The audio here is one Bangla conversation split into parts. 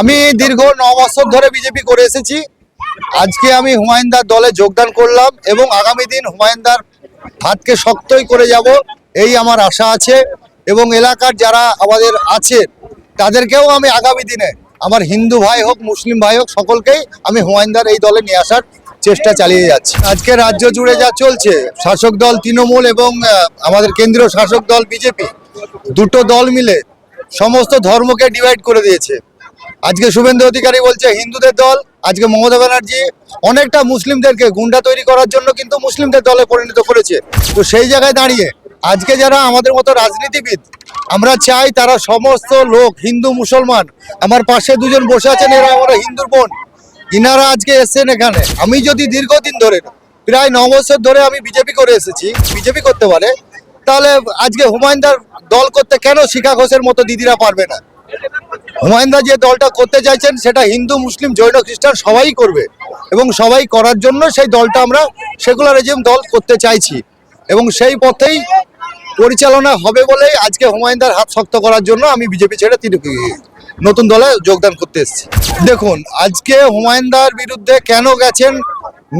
আমি দীর্ঘ ন বছর ধরে বিজেপি করে এসেছি। আজকে আমি হুমায়ুনদার দলে যোগদান করলাম এবং আগামী দিন হুমায়ুনদার হাতকে শক্তই করে যাব, এই আমার আশা আছে এবং এলাকার যারা আমাদের আছে, তাদেরকেও আমি আগামী দিনে, আমার হিন্দু ভাই হোক, মুসলিম ভাই হোক, সকলকেই আমি হুমায়ুনদার এই দলে নিয়ে আসার চেষ্টা চালিয়ে যাচ্ছি। আজকে রাজ্য জুড়ে যা চলছে, শাসক দল তৃণমূল এবং আমাদের কেন্দ্রীয় শাসক দল বিজেপি, দুটো দল মিলে সমস্ত ধর্মকে ডিভাইড করে দিয়েছে। আজকে শুভেন্দু অধিকারী বলছে, হিন্দুদের দল, আজকে মমতা ব্যানার্জি অনেকটা মুসলিমদেরকে গুন্ডা তৈরি করার জন্য কিন্তু মুসলিমদের দলে পরিণত করেছে। তো সেই জায়গায় দাঁড়িয়ে আজকে যারা আমাদের মতো রাজনীতিবিদ, আমরা চাই তারা সমস্ত লোক, হিন্দু, মুসলমান, আমার পাশে দুজন বসে আছেন, এরা আমার হিন্দুর বোন, ইনারা আজকে এসেছেন এখানে। আমি যদি দীর্ঘদিন ধরে, প্রায় ন বছর ধরে আমি বিজেপি করে এসেছি, বিজেপি করতে পারে, তাহলে আজকে হুমায়ুনদার দল করতে কেন শিখা ঘোষের মতো দিদিরা পারবে না? হুমায়ুনদা যে দলটা করতে চাইছেন, সেটা হিন্দু, মুসলিম, জৈন, খ্রিস্টান সবাই করবে এবং সবাই করার জন্য সেই দলটা আমরা সেকুলারিজম দল করতে চাইছি। এবং সেই পথেই পরিচালনা হবে বলেই আজকে হুমায়ুনদার হাত শক্ত করার জন্য আমি বিজেপি ছেড়ে তিনি নতুন দলে যোগদান করতে এসেছি। দেখুন, আজকে হুমায়ুনদার বিরুদ্ধে কেন গেছেন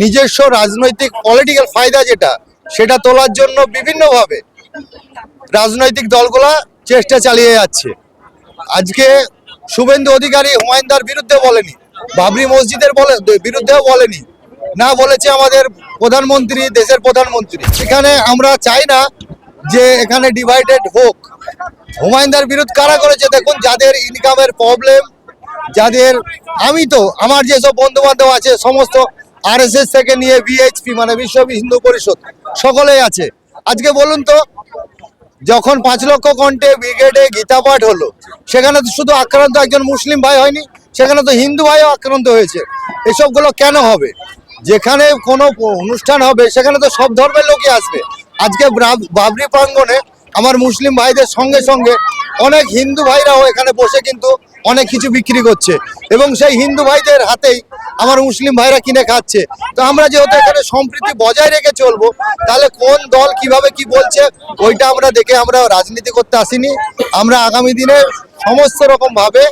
নিজস্ব রাজনৈতিক পলিটিক্যাল ফায়দা যেটা, সেটা তোলার জন্য বিভিন্নভাবে রাজনৈতিক দলগুলা চেষ্টা চালিয়ে যাচ্ছে। আজকে শুভেন্দু অধিকারী হুমায়ুনদার বিরুদ্ধে বলেনি। বাবরি মসজিদের বলে বিরুদ্ধেও বলেনি। না বলেছে আমাদের প্রধানমন্ত্রী, দেশের প্রধানমন্ত্রী। এখানে আমরা চাই না যে এখানে ডিভাইডেড হোক। হুমায়ুনদার বিরুদ্ধে কারা করেছে? দেখুন, যাদের ইনকামের প্রবলেম যাদের আমি তো, আমার যেসব বন্ধু বান্ধব আছে, সমস্ত আরএসএস থেকে নিয়ে বিএইচপি মানে বিশ্ব হিন্দু পরিষদ, সকলেই আছে। আজকে বলুন তো যখন পাঁচ লক্ষ কণ্ঠে ব্রিগেডে গীতা পাঠ হলো, সেখানে তো শুধু আক্রান্ত একজন মুসলিম ভাই হয়নি, সেখানে তো হিন্দু ভাইও আক্রান্ত হয়েছে। এসবগুলো কেন হবে? যেখানে কোনো অনুষ্ঠান হবে, সেখানে তো সব ধর্মের লোকই আসবে। আজকে ব্রা- বাবরি প্রাঙ্গণে আমার মুসলিম ভাইদের সঙ্গে সঙ্গে অনেক হিন্দু ভাইরাও এখানে বসে কিন্তু অনেক কিছু বিক্রি করছে। এবং সেই হিন্দু ভাইদের হাতেই আমার মুসলিম ভাইরা কিনে খাচ্ছে। তো আমরা যেহেতু এখানে সম্প্রীতি বজায় রেখে চলবো, তাহলে কোন দল কীভাবে কি বলছে, ওইটা আমরা দেখে আমরা রাজনীতি করতে আসিনি। আমরা আগামী দিনে সমস্ত রকম ভাবে,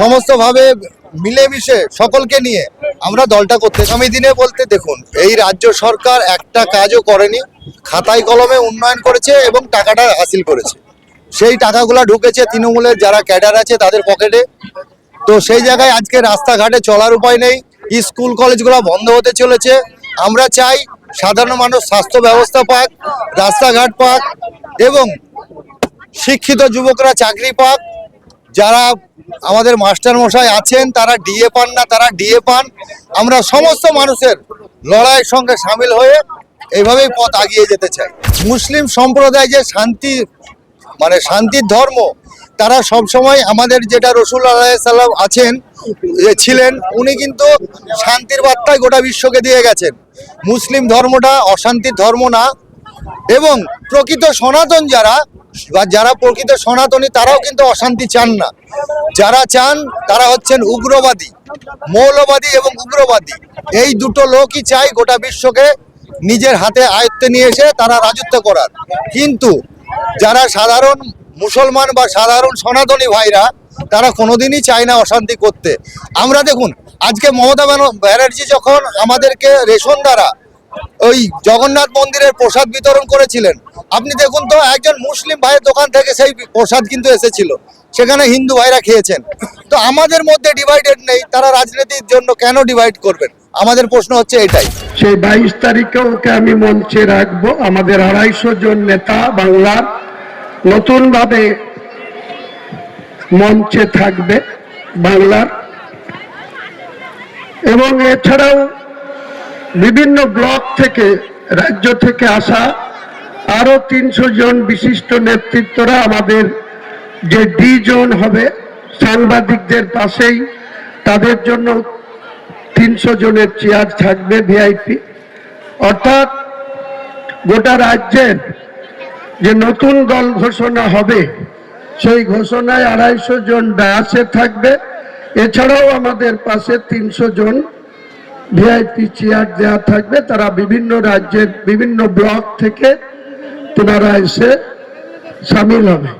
সমস্ত ভাবে মিলেমিশে সকলকে নিয়ে আমরা দলটা করতে আগামী দিনে বলতে দেখুন, এই রাজ্য সরকার একটা কাজও করেনি। খাতায় কলমে উন্নয়ন করেছে এবং টাকাটা হাসিল করেছে। সেই টাকাগুলা ঢুকেছে তৃণমূলের যারা ক্যাডার আছে তাদের পকেটে। তো সেই জায়গায় আজকে রাস্তাঘাটে চলার উপায় নেই। স্কুল কলেজগুলো বন্ধ হতে চলেছে। আমরা চাই সাধারণ মানুষ স্বাস্থ্য ব্যবস্থা পাক, রাস্তাঘাট পাক এবং শিক্ষিত যুবকরা চাকরি পাক। যারা আমাদের মাস্টার মশাই আছেন, তারা ডিএ পান না, তারা ডিএ পান। আমরা সমস্ত মানুষের লড়াইয়ের সঙ্গে সামিল হয়ে এইভাবেই পথ আগিয়ে যেতে চাই মুসলিম সম্প্রদায় যে শান্তি মানে শান্তির ধর্ম, তারা সব সময় আমাদের যেটা রসুল সাল্লাম আছেন ছিলেন, উনি কিন্তু শান্তির বার্তায় গোটা বিশ্বকে দিয়ে গেছেন। মুসলিম ধর্মটা অশান্তির ধর্ম না, এবং প্রকৃত সনাতন যারা, বা যারা প্রকৃত সনাতনী, তারাও কিন্তু অশান্তি চান না। যারা চান, তারা হচ্ছেন উগ্রবাদী, মৌলবাদী এবং উগ্রবাদী। এই দুটো লোকই চাই গোটা বিশ্বকে নিজের হাতে আয়ত্তে নিয়ে এসে তারা রাজত্ব করার। কিন্তু যারা সাধারণ মুসলমান বা সাধারণ সনাতনী ভাইরা, তারা কোনোদিনই চায় না অশান্তি করতে। আমরা দেখুন, আজকে মমতা ব্যান- ব্যানার্জি যখন আমাদেরকে রেশন দ্বারা ওই জগন্নাথ মন্দিরের প্রসাদ বিতরণ করেছিলেন, আপনি দেখুন তো, একজন মুসলিম ভাইয়ের দোকান থেকে সেই প্রসাদ কিন্তু এসেছিল। সেখানে হিন্দু ভাইরা খেয়েছেন। তো আমাদের মধ্যে ডিভাইডেড নেই, তারা রাজনীতির জন্য কেন ডিভাইড করবেন? আমাদের প্রশ্ন হচ্ছে এটাই। সেই বাইশ তারিখে ওকে আমি মঞ্চে রাখব। আমাদের আড়াইশো জন নেতা বাংলার নতুন ভাবে মঞ্চে থাকবে বাংলার। এবং এছাড়াও বিভিন্ন ব্লক থেকে, রাজ্য থেকে আসা আরও তিনশো জন বিশিষ্ট নেতৃত্বরা আমাদের যে ডি জোন হবে সাংবাদিকদের পাশেই, তাদের জন্য তিনশো জনের চেয়ার থাকবে ভিআইপি অর্থাৎ গোটা রাজ্যের যে নতুন দল ঘোষণা হবে, সেই ঘোষণায় আড়াইশো জন ডায়াসে থাকবে। এছাড়াও আমাদের পাশে তিনশো জন ভিআইপি চেয়ার দেওয়া থাকবে। তারা বিভিন্ন রাজ্যের বিভিন্ন ব্লক থেকে তেনারা এসে সামিল হবে।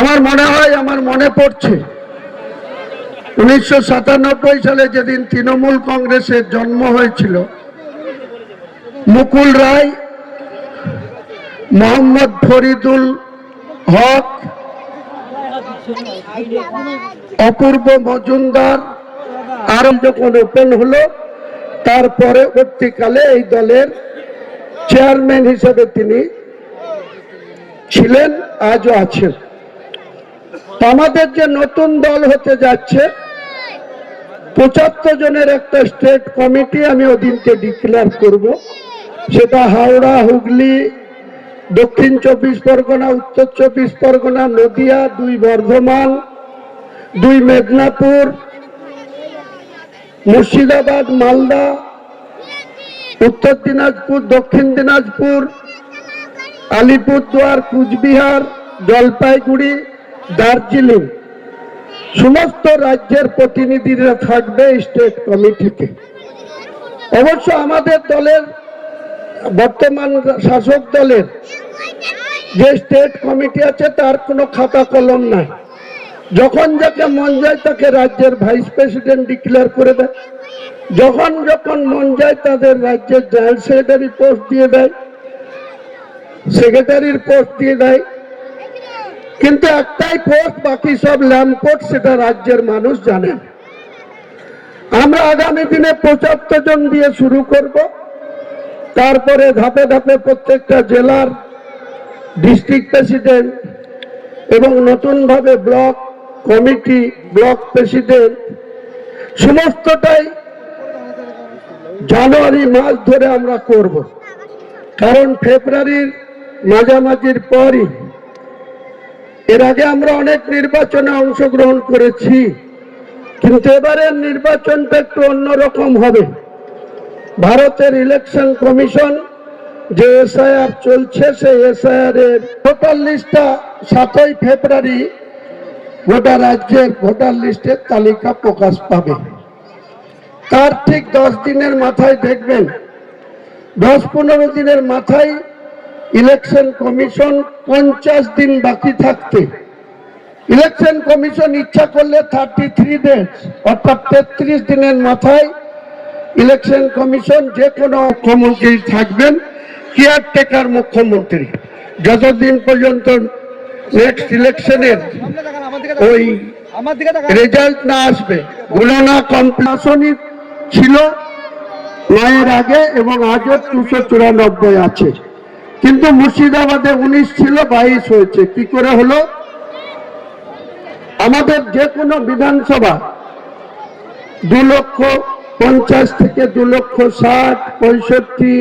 আমার মনে হয়, আমার মনে পড়ছে উনিশশো সাতানব্বই সালে যেদিন তৃণমূল কংগ্রেসের জন্ম হয়েছিল, মুকুল রায়, মোহাম্মদ ফরিদুল হক, অপূর্ব মজুমদার, আর যখন ওপেন হলো তার পরবর্তীকালে এই দলের চেয়ারম্যান হিসেবে তিনি ছিলেন, আজও আছেন। আমাদের যে নতুন দল হতে যাচ্ছে, পঁচাত্তর জনের একটা স্টেট কমিটি আমি ওদিনকে ডিক্লেয়ার করব। সেটা হাওড়া, হুগলি, দক্ষিণ চব্বিশ পরগনা, উত্তর চব্বিশ পরগনা, নদিয়া, দুই বর্ধমান, দুই মেদিনীপুর, মুর্শিদাবাদ, মালদা, উত্তর দিনাজপুর, দক্ষিণ দিনাজপুর, আলিপুরদুয়ার, কুচবিহার, জলপাইগুড়ি দার্জিলিং। সমস্ত রাজ্যের প্রতিনিধিরা থাকবে স্টেট কমিটিতে। অবশ্য আমাদের দলের, বর্তমান শাসক দলের যে স্টেট কমিটি আছে, তার কোনো খাতা কলম নাই। যখন যাকে মন যায় তাকে রাজ্যের ভাইস প্রেসিডেন্ট ডিক্লেয়ার করে দেয়। যখন যখন মন যায় তাদের রাজ্যের জয়েন্ট সেক্রেটারি পোস্ট দিয়ে দেয়। সেক্রেটারির পোস্ট দিয়ে দেয়। কিন্তু একটাই পোস্ট বাকি সব ল্যাম্প পোস্ট সেটা রাজ্যের মানুষ জানেন আমরা আগামী দিনে পঁচাত্তর জন দিয়ে শুরু করব। তারপরে ধাপে ধাপে প্রত্যেকটা জেলার ডিস্ট্রিক্ট প্রেসিডেন্ট এবং নতুনভাবে ব্লক কমিটি ব্লক প্রেসিডেন্ট সমস্তটাই জানুয়ারি মাস ধরে আমরা করব। কারণ ফেব্রুয়ারির মাঝামাঝির পরই এর আগে আমরা অনেক নির্বাচনে অংশগ্রহণ করেছি, কিন্তু এবারের নির্বাচনটা একটু অন্যরকম হবে। ভারতের ইলেকশন কমিশন যে এসআইআর চলছে, সেই এসআইআর এর ভোটার লিস্টটা সাতই ফেব্রুয়ারি গোটা রাজ্যের ভোটার লিস্টের তালিকা প্রকাশ পাবে। তার ঠিক দশ দিনের মাথায় দেখবেন, দশ পনেরো দিনের মাথায় ইলেকশন কমিশন পঞ্চাশ দিন বাকি থাকতে। ইলেকশন কমিশন ইচ্ছা করলে থার্টি থ্রি ডেজ অর্থাৎ তেত্রিশ দিনের মাথায় ইলেকশন কমিশন যে কোনো মুখ্যমন্ত্রী থাকবেন কেয়ারটেকার মুখ্যমন্ত্রী। যতদিন পর্যন্ত নেক্সট ইলেকশনের ওই রেজাল্ট না আসবে, গণনা কমপ্লাসনই ছিল, নয়ের আগে এবং আজও দুশো চুরানব্বই আছে। কিন্তু মুর্শিদাবাদে উনিশ ছিল, বাইশ হয়েছে। কি করে হলো? আমাদের যে কোনো বিধানসভা দু লক্ষ পঞ্চাশ থেকে দু লক্ষ ষাট, পঁয়ষট্টি